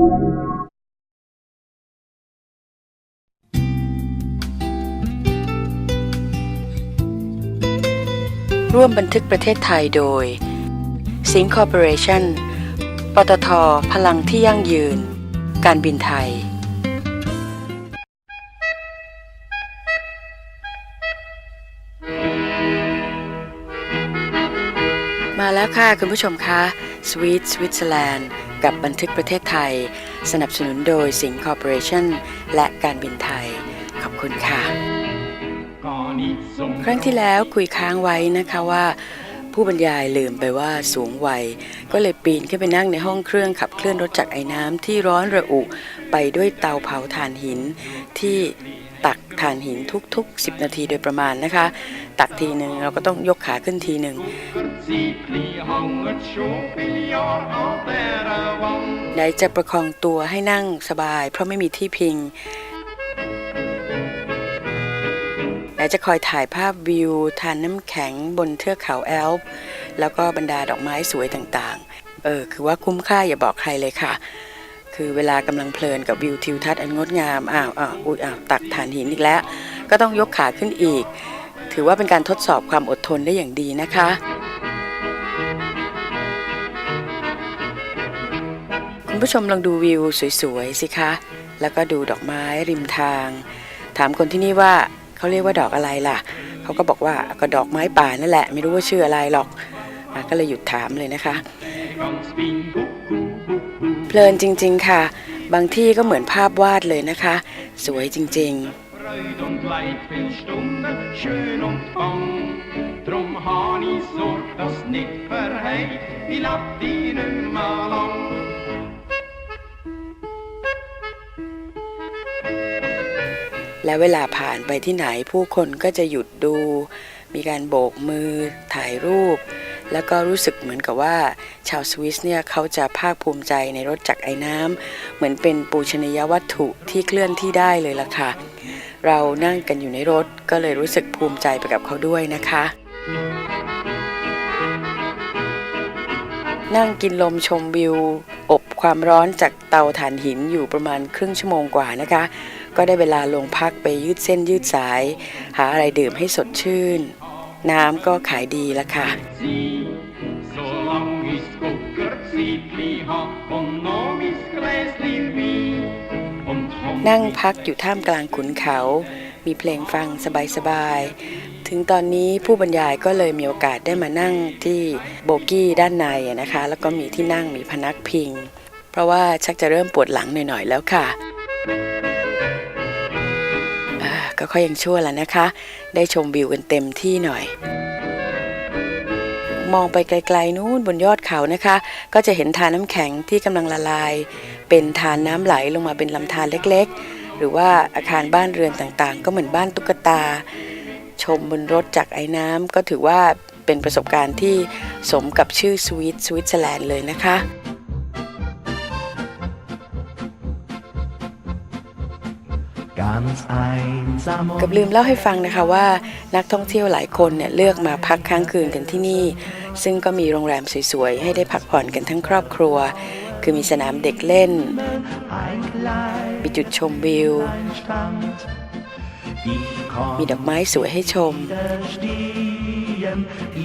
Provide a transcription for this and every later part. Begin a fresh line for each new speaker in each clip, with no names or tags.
ร่วมบันทึกประเทศไทยโดยสิงคอร์ปอเรชั่นปตท พลังที่ยั่งยืน การบินไทย มาแล้วค่ะคุณผู้ชมคะสวี ทสวิตเซอร์แลนด์กับบันทึกประเทศไทย สนับสนุนโดยสิงคอร์ปอเรชั่นและการบินไทย ขอบคุณค่ะ ครั้งที่แล้วคุยค้างไว้นะคะว่า ผู้บรรยายลืมไปว่าสูงวัย ก็เลยปีนขึ้นไปนั่งในห้องเครื่องขับเคลื่อนรถจักรไอ้น้ำที่ร้อนระอุ ไปด้วยเตาเผาถ่านหิน ที่ตักถ่านหินทุกๆ 10 นาทีโดยประมาณนะคะ ตักทีหนึ่งเราก็ต้องยกขาขึ้นทีหนึ่งไหนจะประคองตัวให้นั่งสบาย เพราะไม่มีที่พิง ไหนจะคอยถ่ายภาพวิว ทานน้ำแข็งบนเทือกเขาแอลป์แล้วก็บรรดาดอกไม้สวยต่างๆ เออ คือว่าคุ้มค่าอย่าบอกใครเลยค่ะ คือเวลากำลังเพลินกับวิวทิวทัศน์อันงดงาม อ้าวอ้าวอุ้ยอ้าวตักฐานหินอีกแล้ว ก็ต้องยกขาขึ้นอีก ถือว่าเป็นการทดสอบความอดทนได้อย่างดีนะคะคุณผู้ชมลองดูวิวสวยๆสิคะ แล้วก็ดูดอกไม้ริมทาง ถามคนที่นี่ว่า เขาเรียกว่าดอกอะไรล่ะ เขาก็บอกว่าก็ดอกไม้ป่านั่นแหละ ไม่รู้ว่าชื่ออะไรหรอกอก็เลยหยุดถามเลยนะคะ เพลินจริง ๆ ค่ะ บางที่ก็เหมือนภาพวาดเลยนะคะ สวยจริง
Freude und Leid, viel Stunde, schön und bang. Drum han i sorg das nit verheit, i latt i numma lang.
และเวลาผ่านไปที่ไหนผู้คนก็จะหยุดดู มีการโบกมือ ถ่ายรูป แล้วก็รู้สึกเหมือนกับว่า ชาวสวิสเนี่ยเขาจะภาคภูมิใจในรถจักรไอ้น้ำเหมือนเป็นปูชนียวัตถุที่เคลื่อนที่ได้เลยล่ะค่ะ เรานั่งกันอยู่ในรถก็เลยรู้สึกภูมิใจไปกับเขาด้วยนะคะ นั่งกินลมชมวิว อบความร้อนจากเตาถ่านหินอยู่ประมาณครึ่งชั่วโมงกว่านะคะ ก็ได้เวลาลงพักไปยืดเส้นยืดสาย หาอะไรดื่มให้สดชื่น น้ำก็ขายดีละค่ะ นั่งพักอยู่ท่ามกลางขุนเขา มีเพลงฟังสบายๆ ถึงตอนนี้ผู้บรรยายก็เลยมีโอกาสได้มานั่งที่โบกี้ด้านในนะคะ แล้วก็มีที่นั่งมีพนักพิง เพราะว่าชักจะเริ่มปวดหลังหน่อยๆแล้วค่ะ ก็ค่อยยังชั่วแล้วนะคะ ได้ชมวิวกันเต็มที่หน่อย มองไปไกลๆนู้นบนยอดเขานะคะ ก็จะเห็นทานน้ำแข็งที่กำลังละลาย เป็นทานน้ำไหลลงมาเป็นลำธารเล็กๆ หรือว่าอาคารบ้านเรือนต่างๆ ก็เหมือนบ้านตุ๊กตา ชมบนรถจากไอ้น้ำก็ถือว่าเป็นประสบการณ์ที่สมกับชื่อสวีทสวิตเซอร์แลนด์เลยนะคะ กับลืมเล่าให้ฟังนะคะว่านักท่องเที่ยวหลายคนเนี่ยเลือกมาพักค้างคืนกันที่นี่ ซึ่งก็มีโรงแรมสวยๆ ให้ได้พักผ่อนกันทั้งครอบครัว คือมีสนามเด็กเล่น มีจุดชมวิว มีดอกไม้สวยให้ชม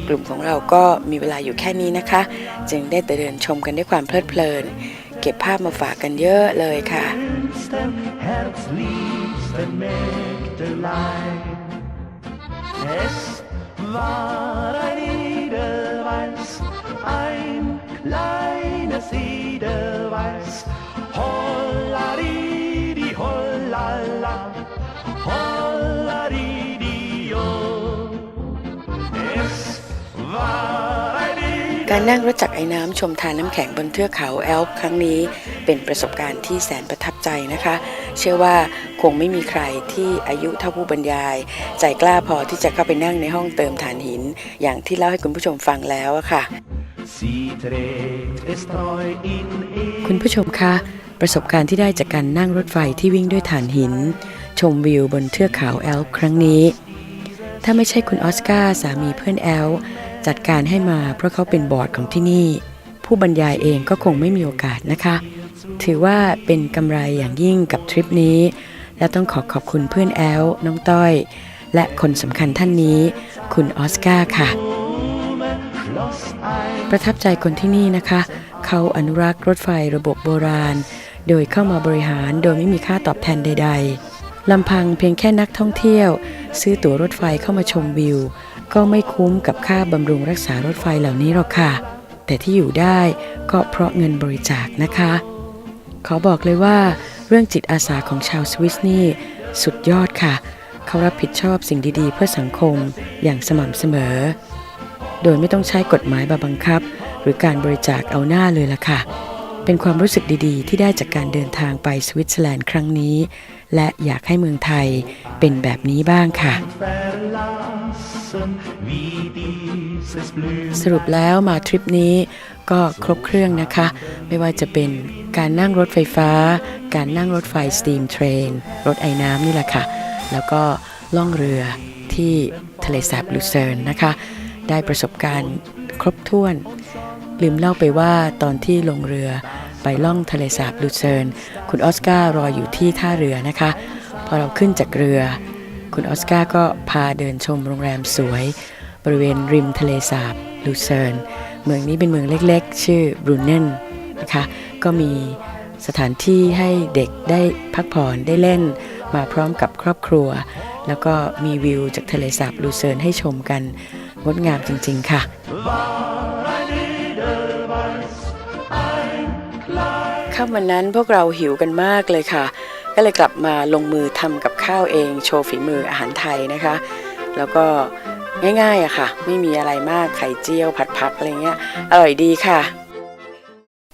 กลุ่มของเราก็มีเวลาอยู่แค่นี้นะคะ จึงได้แต่เดินชมกันด้วยความเพลิดเพลิน เก็บภาพมาฝากกันเยอะเลยค่ะ
herzliebsten Mägdelein. Es war ein Edelweiß, ein kleines Edelweiß.
การนั่งรถจักรไอ้น้ำชมทานน้ำแข็งบนเทือกเขาแอลป์ครั้งนี้เป็นประสบการณ์ที่แสนประทับใจนะคะ เชื่อว่าคงไม่มีใครที่อายุเท่าผู้บรรยาย ใจกล้าพอที่จะเข้าไปนั่งในห้องเติมถ่านหิน อย่างที่เล่าให้คุณผู้ชมฟังแล้วอะค่ะ คุณผู้ชมคะประสบการณ์ที่ได้จากการนั่งรถไฟที่วิ่งด้วยถ่านหิน ชมวิวบนเทือกเขาแอลป์ครั้งนี้ ถ้าไม่ใช่คุณออสการ์สามีเพื่อนแอล จัดการให้มาเพราะเขาเป็นบอร์ดของที่นี่ ผู้บรรยายเองก็คงไม่มีโอกาสนะคะ ถือว่าเป็นกำไรอย่างยิ่งกับทริปนี้ และต้องขอขอบคุณเพื่อนแอลน้องต้อย และคนสำคัญท่านนี้ คุณออสการ์ค่ะ ประทับใจคนที่นี่นะคะ เขาอนุรักษ์รถไฟระบบโบราณ โดยเข้ามาบริหารโดยไม่มีค่าตอบแทนใด ๆลำพังเพียงแค่นักท่องเที่ยว ซื้อตั๋วรถไฟเข้ามาชมวิว ก็ไม่คุ้มกับค่าบำรุงรักษารถไฟเหล่านี้หรอกค่ะ แต่ที่อยู่ได้ก็เพราะเงินบริจาคนะคะ ขอบอกเลยว่าเรื่องจิตอาสาของชาวสวิสนี่สุดยอดค่ะ เขารับผิดชอบสิ่งดีๆ เพื่อสังคมอย่างสม่ำเสมอ โดยไม่ต้องใช้กฎหมายมาบังคับ หรือการบริจาคเอาหน้าเลยล่ะค่ะ เป็นความรู้สึกดีๆ ที่ได้จากการเดินทางไปสวิตเซอร์แลนด์ครั้งนี้ และอยากให้เมืองไทยเป็นแบบนี้บ้างค่ะ สรุปแล้วมาทริปนี้ก็ครบเครื่องนะคะ ไม่ว่าจะเป็นการนั่งรถไฟฟ้า การนั่งรถไฟสตีมเทรน รถไอ้น้ำนี่แหละค่ะ แล้วก็ล่องเรือที่ทะเลสาบลูเซิร์นนะคะ ได้ประสบการณ์ครบถ้วน ลืมเล่าไปว่าตอนที่ลงเรือไปล่องทะเลสาบลูเซิร์น คุณออสการ์รออยู่ที่ท่าเรือนะคะ พอเราขึ้นจากเรือ คุณออสการ์ก็พาเดินชมโรงแรมสวย บริเวณริมทะเลสาบลูเซิร์น เมืองนี้เป็นเมืองเล็กๆ ชื่อบรูเนนนะคะ ก็มีสถานที่ให้เด็กได้พักผ่อนได้เล่นมาพร้อมกับครอบครัว แล้วก็มีวิวจากทะเลสาบลูเซิร์นให้ชมกัน งดงามจริง ๆ ค่ะ ค่ำวันนั้นพวกเราหิวกันมากเลยค่ะ ก็เลยกลับมาลงมือทำกับข้าวเองโชว์ฝีมืออาหารไทยนะคะ แล้วก็ง่ายๆอะค่ะ ไม่มีอะไรมากไข่เจียวผัดผักอะไรเงี้ยอร่อยดีค่ะ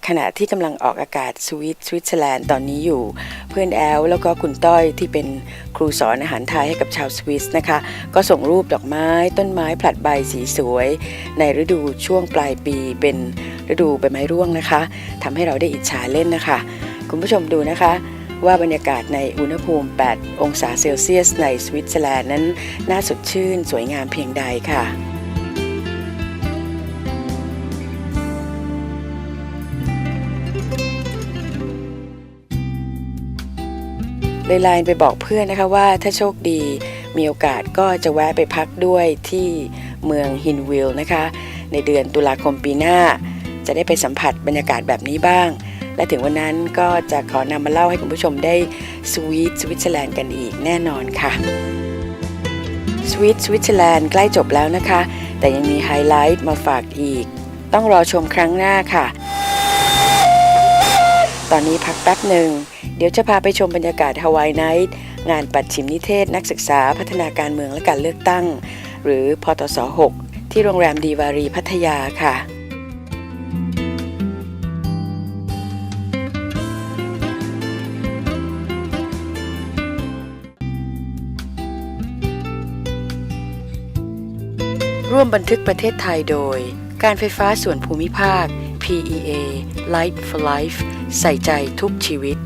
ขณะที่กำลังออกอากาศสวิตสวิตเซอร์แลนด์ตอนนี้อยู่ เพื่อนแอลแล้วก็คุณต้อยที่เป็นครูสอนอาหารไทยให้กับชาวสวิสนะคะ ก็ส่งรูปดอกไม้ต้นไม้ผลัดใบสีสวย ในฤดูช่วงปลายปีเป็นฤดูใบไม้ร่วงนะคะทำให้เราได้อิจฉาเล่นนะคะ คุณผู้ชมดูนะคะ ว่าบรรยากาศในอุณหภูมิ 8 องศาเซลเซียสในสวิตเซอร์แลนด์นั้น น่าสดชื่นสวยงามเพียงใดค่ะเลยไลน์ไปบอกเพื่อนนะคะว่าถ้าโชคดีมีโอกาสก็จะแวะไปพักด้วยที่เมืองฮินวิลนะคะ ในเดือนตุลาคมปีหน้า จะได้ไปสัมผัสบรรยากาศแบบนี้บ้าง และถึงวันนั้นก็จะขอนำมาเล่าให้คุณผู้ชมได้สวีทสวิตเซอร์แลนด์กันอีกแน่นอนค่ะสวีทสวิตเซอร์แลนด์ใกล้จบแล้วนะคะ แต่ยังมีไฮไลท์มาฝากอีก ต้องรอชมครั้งหน้าค่ะ ตอนนี้พักแป๊บหนึ่ง เดี๋ยวจะพาไปชมบรรยากาศฮาวายไนท์งานปัดชิมนิเทศนักศึกษาพัฒนาการเมืองและการเลือกตั้ง หรือพตส6ที่โรงแรมดีวารีพัทยาค่ะ ร่วมบันทึกประเทศไทยโดย การไฟฟ้าส่วนภูมิภาค PEA Light for Life ใส่ใจทุกชีวิต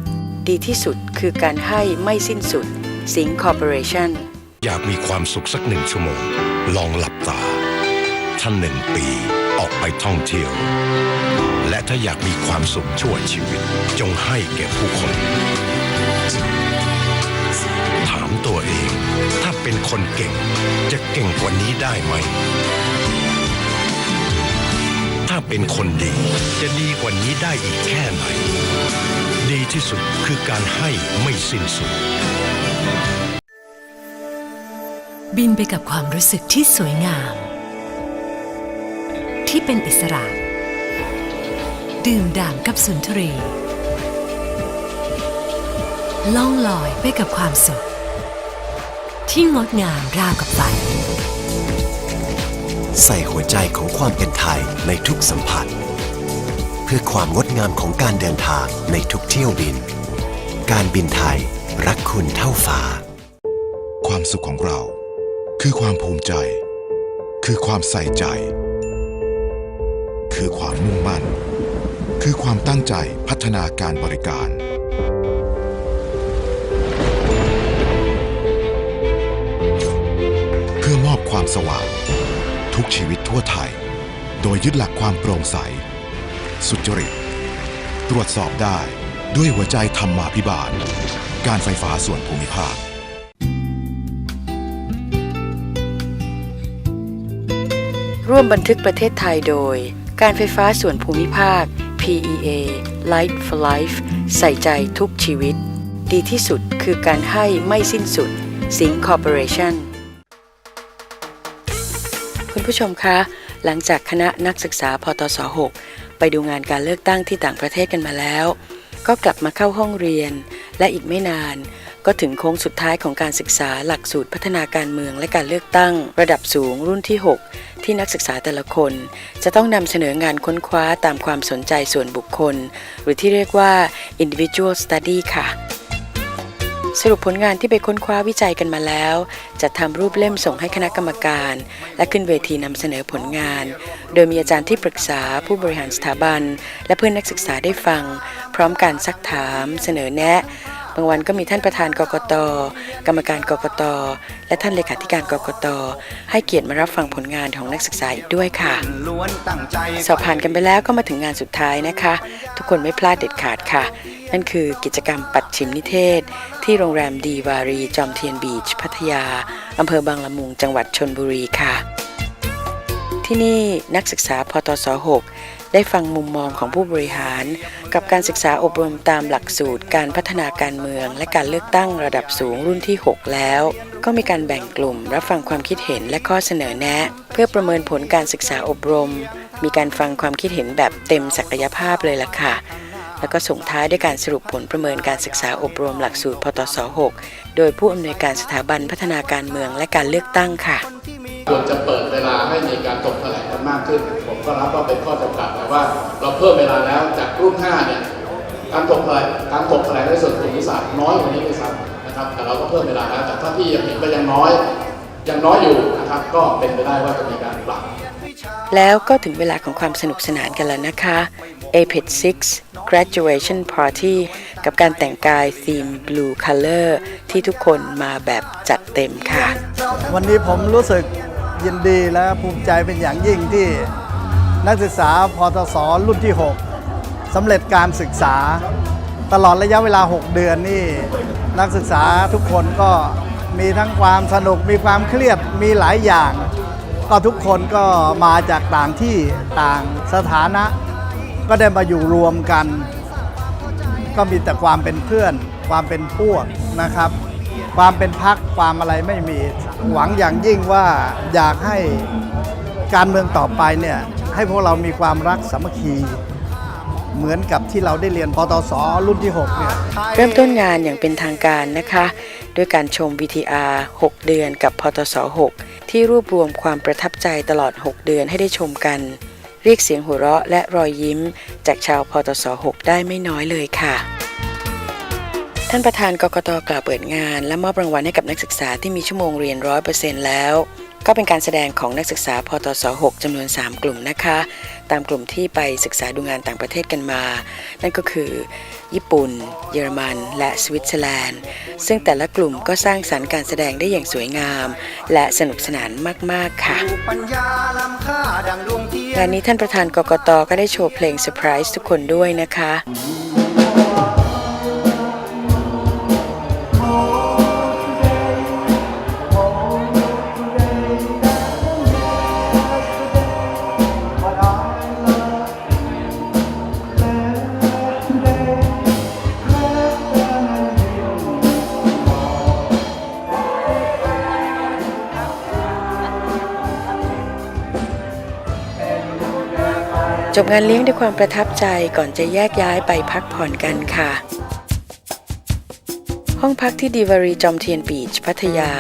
ดีที่สุดคือการให้ไม่สิ้นสุด สิงคอร์ปอเรชั่น
อยากมีความสุขสักหนึ่งชั่วโมง ลองหลับตา ท่านหนึ่งปีออกไปท่องเที่ยว และถ้าอยากมีความสุขชั่วชีวิต จงให้แก่ผู้คนามตัวเอง ถ้าเป็นคนเก่ง จะเก่งกว่านี้ได้ไหม ถ้าเป็นคนดี จะดีกว่านี้ได้อีกแค่ไหน ดีที่สุดคือการให้ไม่สิ้นสุด
บินไปกับความรู้สึกที่สวยงาม ที่เป็นอิสระ ดื่มด่ำกับสุนทรีล่องลอยไปกับความสุข ที่งดงามราวกับฝัน
ใส่หัวใจของความเป็นไทยในทุกสัมผัส เพื่อความงดงามของการเดินทางในทุกเที่ยวบิน การบินไทยรักคุณเท่าฟ้า
ความสุขของเรา คือความภูมิใจ คือความใส่ใจ คือความมุ่งมั่น คือความตั้งใจพัฒนาการบริการ ความสว่าง ทุกชีวิตทั่วไทย โดยยึดหลักความโปร่งใส สุจริต ตรวจสอบได้ด้วยหัวใจธรรมาภิบาล การไฟฟ้าส่วนภูมิภาค
ร่วมบันทึกประเทศไทยโดย การไฟฟ้าส่วนภูมิภาค PEA Light for Life ใส่ใจทุกชีวิต ดีที่สุดคือการให้ไม่สิ้นสุด สิงคอร์ปอเรชั่น ผู้ชมคะ หลังจากคณะนักศึกษาพตส6ไปดูงานการเลือกตั้งที่ต่างประเทศกันมาแล้ว ก็กลับมาเข้าห้องเรียน และอีกไม่นาน ก็ถึงโค้งสุดท้ายของการศึกษาหลักสูตรพัฒนาการเมืองและการเลือกตั้ง ระดับสูงรุ่นที่ 6 ที่นักศึกษาแต่ละคน จะต้องนำเสนองานค้นคว้าตามความสนใจส่วนบุคคล หรือที่เรียกว่า individual study ค่ะ สรุปผลงานที่ไปค้นคว้าวิจัยกันมาแล้ว จะทำรูปเล่มส่งให้คณะกรรมการ และขึ้นเวทีนำเสนอผลงาน โดยมีอาจารย์ที่ปรึกษาผู้บริหารสถาบัน และเพื่อนนักศึกษาได้ฟัง พร้อมการซักถาม เสนอแนะ บางวันก็มีท่านประธานกกต กรรมการกกต และท่านเลขาธิการกกต ให้เกียรติมารับฟังผลงานของนักศึกษาอีกด้วยค่ะ สอบผ่านกันไปแล้วก็มาถึงงานสุดท้ายนะคะ ทุกคนไม่พลาดเด็ดขาดค่ะ นั่นคือกิจกรรมปัดชิมนิเทศ ที่โรงแรมดีวารีจอมเทียนบีช พัทยาอำเภอบางละมุงจังหวัดชนบุรีค่ะ ที่นี่นักศึกษาพตส6 ได้ฟังมุมมองของผู้บริหาร กับการศึกษาอบรมตามหลักสูตร การพัฒนาการเมือง และการเลือกตั้งระดับสูงรุ่นที่ 6 แล้ว ก็มีการแบ่งกลุ่ม รับฟังความคิดเห็นและข้อเสนอแนะ เพื่อประเมินผลการศึกษาอบรม มีการฟังความคิดเห็นแบบเต็มศักยภาพเลยล่ะค่ะ แล้วก็ส่งท้ายด้วยการสรุปผลประเมินการศึกษาอบรมหลักสูตรพตส6โดยผู้อำนวยการสถาบันพัฒนาการเมืองและการเลือกตั้งค่ะ
ควรจะเปิด ให้มีการถกแถลงกันมากขึ้น ผมก็รับว่าเป็นข้อจำกัดแต่ว่าเราเพิ่มเวลาแล้วจากรุ่น5เนี่ยการถกแถลงการถกแถลงในส่วนภูมิศาสตร์น้อยกว่านี้ด้วยซ้ำนะครับ แต่เราก็เพิ่มเวลาแล้วแต่ถ้าที่ยังเห็นว่ายังน้อยยังน้อยอยู่นะครับ ก็เป็นไปได้ว่าจะมีการปรับ
แล้วก็ถึงเวลาของความสนุกสนานกันแล้วนะคะ APEC 6 Graduation Party กับการแต่งกายธีม Blue Color ที่ทุกคนมาแบบจัดเต็มค่ะ
วันนี้ผมรู้สึก ยินดีและภูมิใจเป็นอย่างยิ่งที่นักศึกษาพทศรุ่นที่ 6สำเร็จการศึกษา ตลอดระยะเวลา 6 เดือนนี่นักศึกษาทุกคนก็มีทั้งความสนุกมีความเครียดมีหลายอย่าง ก็ทุกคนก็มาจากต่างที่ต่างสถานะ ก็ได้มาอยู่รวมกัน ก็มีแต่ความเป็นเพื่อนความเป็นพวกนะครับ ความเป็นพักความอะไรไม่มี หวังอย่างยิ่งว่าอยากให้การเมืองต่อไปเนี่ยให้พวกเรามีความรักสามัคคีเหมือนกับที่เราได้เรียนพตสรุ่นที่ 6 เนี่ย
เริ่มต้นงานอย่างเป็นทางการนะคะ ด้วยการชม VTR 6 เดือนกับพตส6ที่รวบรวมความประทับใจตลอด 6 เดือนให้ได้ชมกัน เรียกเสียงหัวเราะและรอยยิ้ม จากชาวพตส6ได้ไม่น้อยเลยค่ะ ท่านประธานกกตกล่าวเปิดงาน และมอบรางวัลให้กับนักศึกษาที่มีชั่วโมงเรียน100%แล้ว ก็เป็นการแสดงของนักศึกษาพตส6จำนวน 3 กลุ่มนะคะ ตามกลุ่มที่ไปศึกษาดูงานต่างประเทศกันมา นั่นก็คือ ญี่ปุ่น เยอรมัน และสวิตเซอร์แลนด์ ซึ่งแต่ละกลุ่มก็สร้างสรรค์การแสดงได้อย่างสวยงาม และสนุกสนานมาก ๆ ค่ะ
งดวงเทียน
งานนี้ท่านประธานกกตก็ได้โชว์เพลงเซอร์ไพรส์ทุกคนด้วยนะคะ จบงานเลี้ยงด้วยความประทับใจก่อนจะแยกย้ายไปพักผ่อนกันค่ะ ห้องพักที่ดีวารีจอมเทียนบีชพัทยา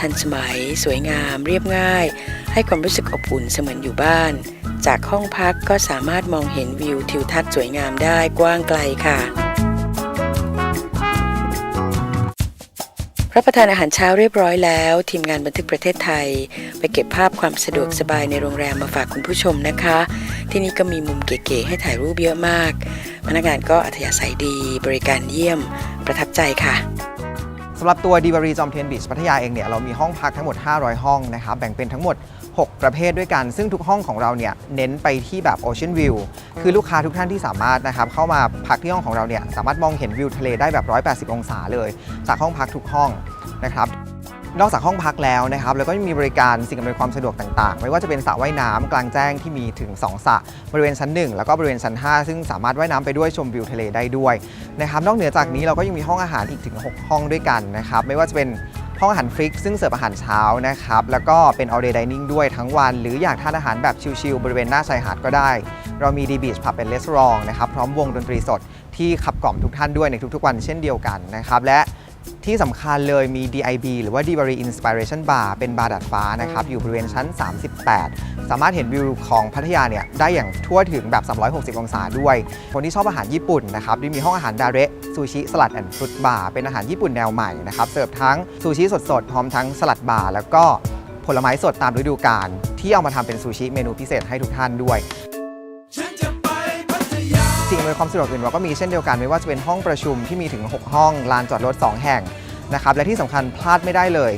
ทันสมัย สวยงาม เรียบง่าย ให้ความรู้สึกอบอุ่นเสมือนอยู่บ้าน จากห้องพักก็สามารถมองเห็นวิวทิวทัศน์สวยงามได้กว้างไกลค่ะ รับประทานอาหารเช้าเรียบร้อยแล้ว ทีมงานบันทึกประเทศไทย ไปเก็บภาพความสะดวกสบายในโรงแรมมาฝากคุณผู้ชมนะคะ ที่นี่ก็มีมุมเก๋ๆให้ถ่ายรูปเยอะมาก พนักงานก็อัธยาศัยดีบริการเยี่ยม ประทับใจค่ะ
สำหรับตัวดีบารีจอมเทียนบีชพัทยาเองเนี่ยเรามีห้องพักทั้งหมด 500 ห้องนะครับแบ่งเป็นทั้งหมด 6 ประเภทด้วยกัน ซึ่งทุกห้องของเราเนี่ยเน้นไปที่แบบ Ocean View คือลูกค้าทุกท่านที่สามารถนะครับเข้ามาพักที่ห้องของเราเนี่ยสามารถมองเห็นวิวทะเลได้แบบ 180 องศาเลย จากห้องพักทุกห้องนะครับนอกจากห้องพักแล้วนะครับแล้วก็ยังมีบริการสิ่งอำนวยความสะดวกต่างๆ ไม่ว่าจะเป็นสระว่ายน้ำกลางแจ้งที่มีถึง 2สระบริเวณชั้น 1 แล้วก็บริเวณชั้น 5 ซึ่งสามารถว่ายน้ำไปด้วยชมวิวทะเลได้ด้วยนะครับนอกเหนือจากนี้เราก็ยังมีห้องอาหารอีกถึง 6 ห้องด้วยกันนะครับไม่ว่าจะเป็น ห้องอาหารฟริกซึ่งเสิร์ฟอาหารเช้านะครับ แล้วก็เป็น all day dining ด้วยทั้งวัน หรืออยากทานอาหารแบบชิลๆบริเวณหน้าชายหาดก็ได้ เรามีดีบีชผับเป็นเลสรองนะครับ พร้อมวงดนตรีสดที่ขับกล่อมทุกท่านด้วยในทุกๆวันเช่นเดียวกันนะครับและ ที่สำคัญเลยมี DIB หรือว่า d i v a r y Inspiration Bar เป็นบาร์ดาดฟ้านะครับ อยู่บริเวณชั้น 38 สามารถเห็นวิวของพัทยาเนี่ย ได้อย่างทั่วถึงแบบ 360 องศาด้วย คนที่ชอบอาหารญี่ปุ่นนะครับมีห้องอาหารดาเระซูชิสลัดแอนด์ฟรุตบาร์เป็นอาหารญี่ปุ่นแนวใหม่นะครับ เสิร์ฟทั้งซูชิสดๆ พร้อมทั้งสลัดบาร์แล้วก็ผลไม้สดตามฤดูกาลที่เอามาทำเป็นซูชิเมนูพิเศษให้ทุกท่านด้วย สิ่งอำนวยความสะดวกอื่นเราก็มีเช่นเดียวกันไม่ว่าจะเป็นห้องประชุมที่มีถึง 6 ห้องลานจอดรถ 2 แห่งนะครับและที่สำคัญพลาดไม่ได้เลย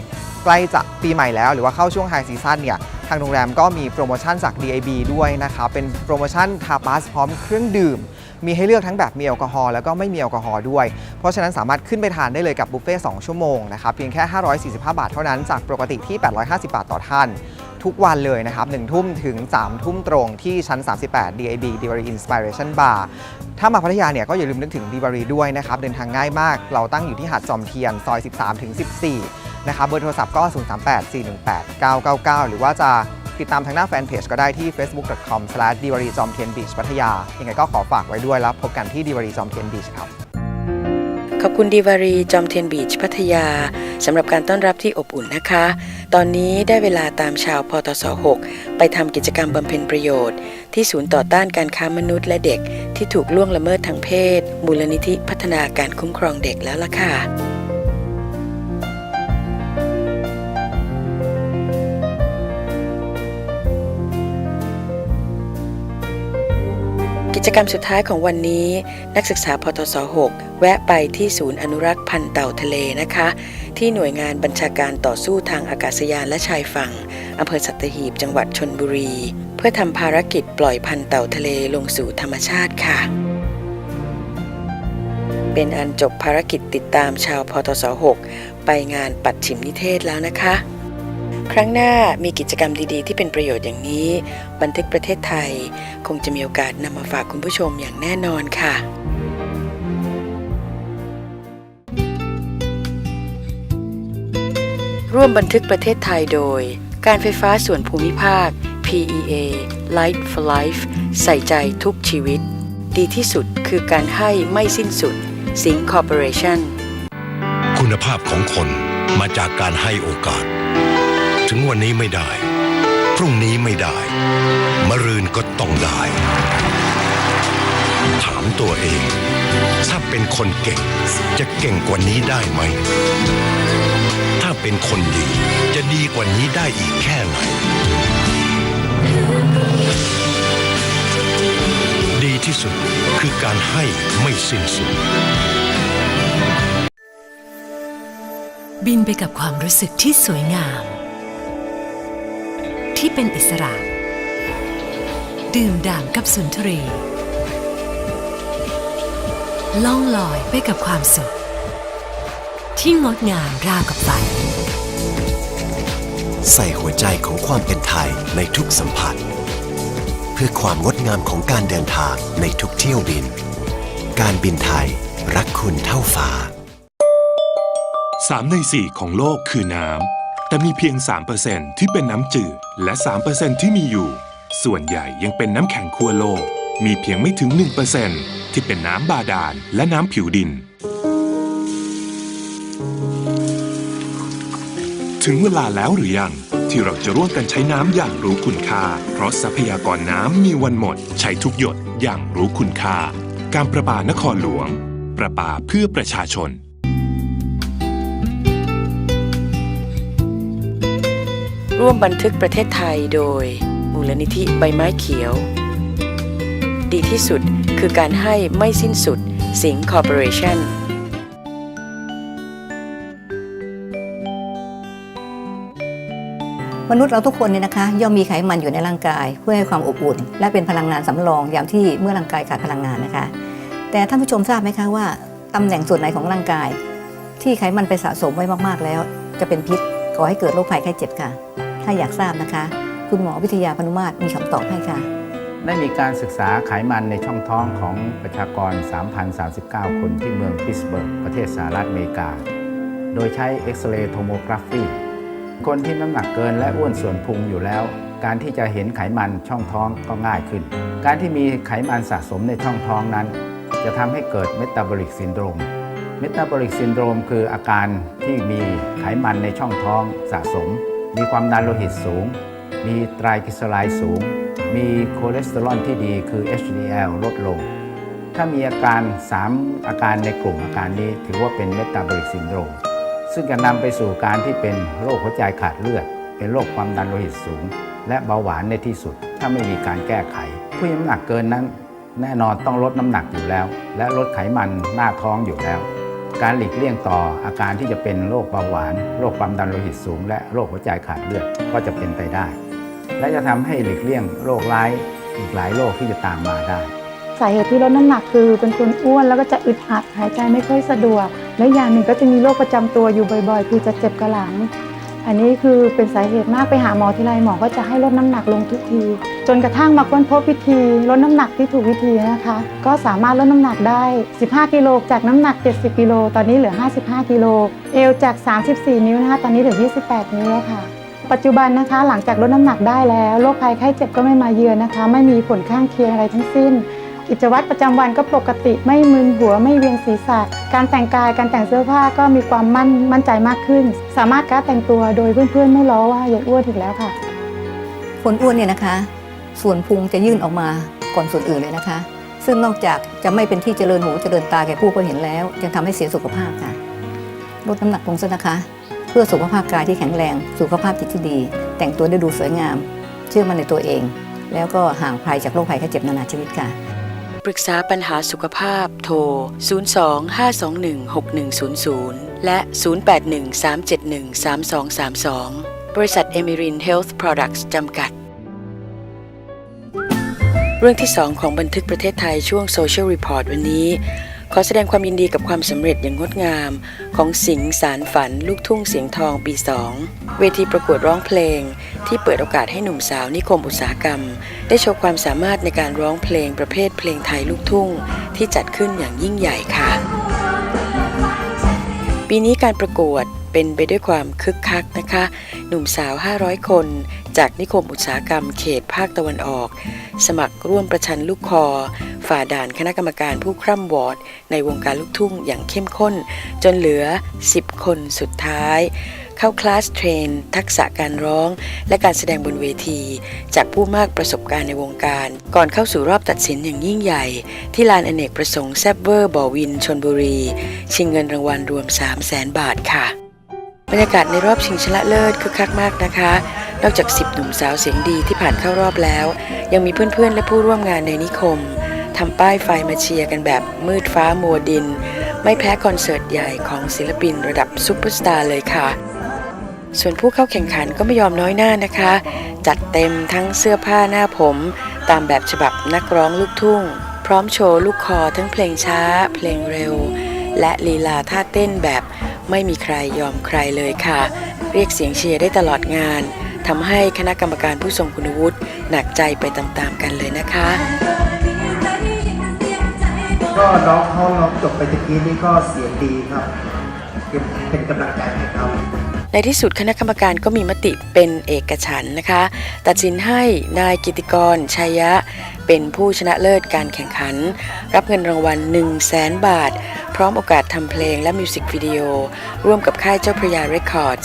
ใกล้จะปีใหม่แล้วหรือว่าเข้าช่วงไฮซีซั่นเนี่ยทางโรงแรมก็มีโปรโมชั่นจาก DIB ด้วยนะครับเป็นโปรโมชั่นทาปาสพร้อมเครื่องดื่ม มีให้เลือกทั้งแบบมีแอลกอฮอล์แล้วก็ไม่มีแอลกอฮอล์ด้วย เพราะฉะนั้นสามารถขึ้นไปทานได้เลยกับบุฟเฟ่ต์2ชั่วโมงนะครับเพียงแค่ 545 บาทเท่านั้นจากปกติที่ 850 บาทต่อท่าน ทุกวันเลยนะครับ1ทุ่มถึง 3 ทุ่มตรงที่ชั้น 38 DIB d i v a r y Inspiration Bar ถ้ามาพัทยาเนี่ยก็อย่าลืมนึกถึง d i v a r y ด้วยนะครับ เดินทางง่ายมาก เราตั้งอยู่ที่หาดจอมเทียน ซอย 13 ถึง 14 นะครับเบอร์โทรศัพท์ก็ 038 418 999 หรือว่าจะ ติดตามทางหน้าแฟนเพจก็ได้ที่ facebook.com d i v a r y จอมเทียน beach พัทยา ยังไงก็ขอฝากไว้ด้วยแล้วพบกันที่ d i v a r y จอมเทียน beach ครับ
ขอบคุณดีวารีจอมเทียนบีชพัทยาสำหรับการต้อนรับที่อบอุ่นนะคะ ตอนนี้ได้เวลาตามชาวพตส6ไปทำกิจกรรมบำเพ็ญประโยชน์ ที่ศูนย์ต่อต้านการค้ามนุษย์และเด็กที่ถูกล่วงละเมิดทางเพศ มูลนิธิพัฒนาการคุ้มครองเด็กแล้วล่ะค่ะ จกรรมสุดท้ายของวันนี้ นักศึกษาพทศ 6 แวะไปที่ศูนย์อนุรักษ์พันธุ์เต่าทะเลนะคะ ที่หน่วยงานบัญชาการต่อสู้ทางอากาศยานและชายฝั่งอำเภอสัตหีบจังหวัดชนบุรี เพื่อทำภารกิจปล่อยพันธุ์เต่าทะเลลงสู่ธรรมชาติค่ะ เป็นอันจบภารกิจติดตามชาวพทศ 6 ไปงานปัดฉิมนิเทศแล้วนะคะ ครั้งหน้ามีกิจกรรมดีๆ ที่เป็นประโยชน์อย่างนี้ บันทึกประเทศไทย คงจะมีโอกาสนำมาฝากคุณผู้ชมอย่างแน่นอนค่ะร่วมบันทึกประเทศไทยโดย การไฟฟ้าส่วนภูมิภาค PEA Light for Life ใส่ใจทุกชีวิต ดีที่สุดคือการให้ไม่สิ้นสุด สิงคอร์ปอเรชั่น
คุณภาพของคนมาจากการให้โอกาส ถึงวันนี้ไม่ได้ พรุ่งนี้ไม่ได้ มรืนก็ต้องได้ ถามตัวเอง ถ้าเป็นคนเก่ง จะเก่งกว่านี้ได้ไหม ถ้าเป็นคนดีจะดีกว่านี้ได้อีกแค่ไหน ดีที่สุดคือการให้ไม่สิ้นสุด
บินไปกับความรู้สึกที่สวยงาม ที่เป็นอิสระ ดื่มด่ำกับสุนทรี ล่องลอยไปกับความสุข ที่งดงามราวกับฝัน
ใส่หัวใจของความเป็นไทยในทุกสัมผัส เพื่อความงดงามของการเดินทางในทุกเที่ยวบิน การบินไทยรักคุณเท่าฟ้า
3 ใน 4 ของโลกคือน้ำ แต่มีเพียง 3%ที่เป็นน้ำจืด และ 3%ที่มีอยู่ ส่วนใหญ่ยังเป็นน้ำแข็งขั้วโลก มีเพียงไม่ถึง 1%ที่เป็นน้ำบาดาลและน้ำผิวดิน ถึงเวลาแล้วหรือยังที่เราจะร่วมกันใช้น้ำอย่างรู้คุณค่า เพราะทรัพยากรน้ำมีวันหมด ใช้ทุกหยดอย่างรู้คุณค่า การประปานครหลวง ประปาเพื่อประชาชน
ร่วมบันทึกประเทศไทยโดย มูลนิธิใบไม้เขียว ดีที่สุดคือการให้ไม่สิ้นสุด สิงคอร์ปอเรชั่น
มนุษย์เราทุกคนเนี่ยนะคะ ย่อมมีไขมันอยู่ในร่างกาย เพื่อให้ความอบอุ่น และเป็นพลังงานสำรองยามที่เมื่อร่างกายขาดพลังงานนะคะ แต่ท่านผู้ชมทราบไหมคะว่าตำแหน่งส่วนไหนของร่างกาย ที่ไขมันไปสะสมไว้มากๆแล้ว จะเป็นพิษก่อให้เกิดโรคภัยไข้เจ็บค่ะ ถ้าอยากทราบนะคะ คุณหมอวิทยาพนุมาตรมีคำตอบให้ค่ะ
ได้มีการศึกษาไขมันในช่องท้องของประชากร 3,039 คนที่เมืองพิสเบิร์กประเทศสหรัฐอเมริกา โดยใช้เอ็กซเรย์โทโมกราฟีคนที่น้ำหนักเกินและอ้วนส่วนพุงอยู่แล้ว การที่จะเห็นไขมันช่องท้องก็ง่ายขึ้น การที่มีไขมันสะสมในช่องท้องนั้น จะทำให้เกิดเมตาบอลิกซินโดรมเมตาบอลิกซินโดรมคืออาการที่มีไขมันในช่องท้องสะสม มีความดันโลหิตสูง มีไตรกลีเซอไรด์สูง มีคอเลสเตอรอลที่ดีคือ HDL ลดลง ถ้ามีอาการ 3 อาการในกลุ่มอาการนี้ถือว่าเป็นเมตาบอลิกซินโดรมซึ่งจะนำไปสู่การที่เป็นโรคหัวใจขาดเลือด เป็นโรคความดันโลหิตสูง และเบาหวานในที่สุด ถ้าไม่มีการแก้ไข ผู้มีน้ำหนักเกินนั้น แน่นอนต้องลดน้ำหนักอยู่แล้ว และลดไขมันหน้าท้องอยู่แล้ว การหลีกเลี่ยงต่ออาการที่จะเป็นโรคเบาหวาน โรคความดันโลหิตสูง และโรคหัวใจขาดเลือดก็จะเป็นไปได้ และจะทำให้หลีกเลี่ยงโรคร้ายอีกหลายโรคที่จะตามมาได้
สาเหตุที่ลดน้ำหนักคือเป็นคนอ้วนแล้วก็จะอึดอัดหายใจไม่ค่อยสะดวก และอย่างหนึ่งก็จะมีโรคประจำตัวอยู่บ่อย ๆ คือจะเจ็บกระหลัง อันนี้คือเป็นสาเหตุมากไปหาหมอทีไรหมอก็จะให้ลดน้ำหนักลงทุกที จนกระทั่งมาค้นพบวิธีลดน้ำหนักที่ถูกวิธีนะคะ ก็สามารถลดน้ำหนักได้ 15 กิโลจากน้ำหนัก 70 กิโลตอนนี้เหลือ 55 กิโลเอวจาก 34 นิ้วนะคะตอนนี้เหลือ 28 นิ้วแล้วค่ะ ปัจจุบันนะคะหลังจากลดน้ำหนักได้แล้วโรคภัยไข้เจ็บก็ไม่มาเยือนนะคะ ไม่มีผลข้างเคียงอะไรทั้งสิ้น กิจวัตรประจำวันก็ปกติไม่มึนหัวไม่เวียนศีรษะ การแต่งกายการแต่งเสื้อผ้าก็มีความมั่นมั่นใจมากขึ้น สามารถกล้าแต่งตัวโดยเพื่อนๆ ไม่ล้อว่าอย่าอ้วนอีกแล้วค่ะ
คนอ้วนเนี่ยนะคะ ส่วนพุงจะยื่นออกมาก่อนส่วนอื่นเลยนะคะ ซึ่งนอกจากจะไม่เป็นที่เจริญหูเจริญตาแก่ผู้คนเห็นแล้ว ยังทำให้เสียสุขภาพค่ะลดน้ำหนักลงซะนะคะ เพื่อสุขภาพกายที่แข็งแรง สุขภาพจิตที่ดี แต่งตัวได้ดูสวยงาม เชื่อมั่นในตัวเอง แล้วก็ห่างไกลจากโรคภัยไข้เจ็บนานาชนิดค่ะ
ปรึกษาปัญหาสุขภาพโทร 02-521-6100 และ 0813713232 บริษัทเอมิรินเฮลท์โปรดักส์จำกัด เรื่องที่ 2 ของบันทึกประเทศไทยช่วง Social Report วันนี้ ขอแสดงความยินดีกับความสำเร็จอย่างงดงาม ของสิงสารฝัน ลูกทุ่งเสียงทองปี 2 เวทีประกวดร้องเพลง ที่เปิดโอกาสให้หนุ่มสาวนิคมอุตสาหกรรม ได้โชว์ความสามารถในการร้องเพลงประเภทเพลงไทยลูกทุ่ง ที่จัดขึ้นอย่างยิ่งใหญ่ค่ะ ปีนี้การประกวดเป็นไปด้วยความคึกคักนะคะ หนุ่มสาว 500 คน จากนิคมอุตสาหกรรมเขตภาคตะวันออก สมัครร่วมประชันลูกคอ ฝ่าด่านคณะกรรมการผู้คร่ำวอด ในวงการลูกทุ่งอย่างเข้มข้น จนเหลือ 10 คนสุดท้าย เข้าคลาสเทรน ทักษะการร้อง และการแสดงบนเวที จากผู้มากประสบการณ์ในวงการ ก่อนเข้าสู่รอบตัดสินอย่างยิ่งใหญ่ ที่ลานอเนกประสงค์แซบเวอร์บ่อวินชนบุรี ชิงเงินรางวัลรวม 3 0 0แสนบาทค่ะบรรยากาศในรอบชิงชนะเลิศคึกคักมากนะคะ นอกจาก 10 หนุ่มสาวเสียงดีที่ผ่านเข้ารอบแล้ว ยังมีเพื่อนๆ และผู้ร่วมงานในนิคม ทำป้ายไฟมาเชียร์กันแบบมืดฟ้ามัวดิน ไม่แพ้คอนเสิร์ตใหญ่ของศิลปินระดับซุปเปอร์สตาร์เลยค่ะ ส่วนผู้เข้าแข่งขันก็ไม่ยอมน้อยหน้านะคะ จัดเต็มทั้งเสื้อผ้าหน้าผม ตามแบบฉบับนักร้องลูกทุ่ง พร้อมโชว์ลูกคอทั้งเพลงช้า เพลงเร็ว และลีลาท่าเต้นแบบไม่มีใครยอมใครเลยค่ะ เรียกเสียงเชียร์ได้ตลอดงานทำให้คณะกรรมการผู้ทรงคุณวุฒิหนักใจไปตามๆกันเลยนะคะ
ก็น้องเขาร้องจบไปตะกี้นี่ก็เสียงดีครับเป็นกำลังใจให้เขา
ในที่สุดคณะกรรมการก็มีมติเป็นเอกฉันนะคะ ตัดสินให้นายกิติกรชัยยะ เป็นผู้ชนะเลิศการแข่งขัน รับเงินรางวัล 1 0 0 0 0แสนบาท พร้อมโอกาสทำเพลงและมิวสิกวิดีโอ ร่วมกับค่ายเจ้าพระยาเรคคอร์ด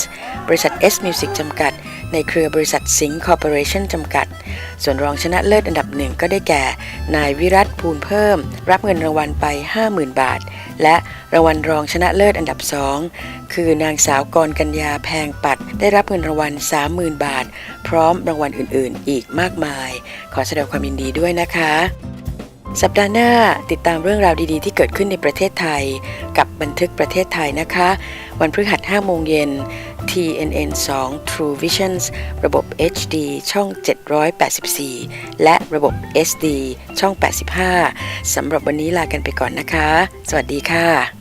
บริษัท S Music จำกัด ในเครือบริษัทสิงห์คอร์ปอเรชั่นจำกัด ส่วนรองชนะเลิศอันดับหนึ่งก็ได้แก่ นายวิรัตภูลเพิ่ม รับเงินรางวัลไป 50,000 บาท และรางวัลรองชนะเลิศอันดับสองคือนางสาวกรกัญญาแพงปัด ได้รับเงินรางวัล 30,000 บาท พร้อมรางวัลอื่น ๆ อีกมากมาย ขอแสดงความยินดีด้วยนะคะสัปดาห์หน้าติดตามเรื่องราวดีๆ ที่เกิดขึ้นในประเทศไทย กับบันทึกประเทศไทยนะคะ วันพฤหัส5โมงเย็น TNN 2 True Visions ระบบ HD ช่อง 784 และระบบ SD ช่อง 85 สำหรับวันนี้ลากันไปก่อนนะคะ สวัสดีค่ะ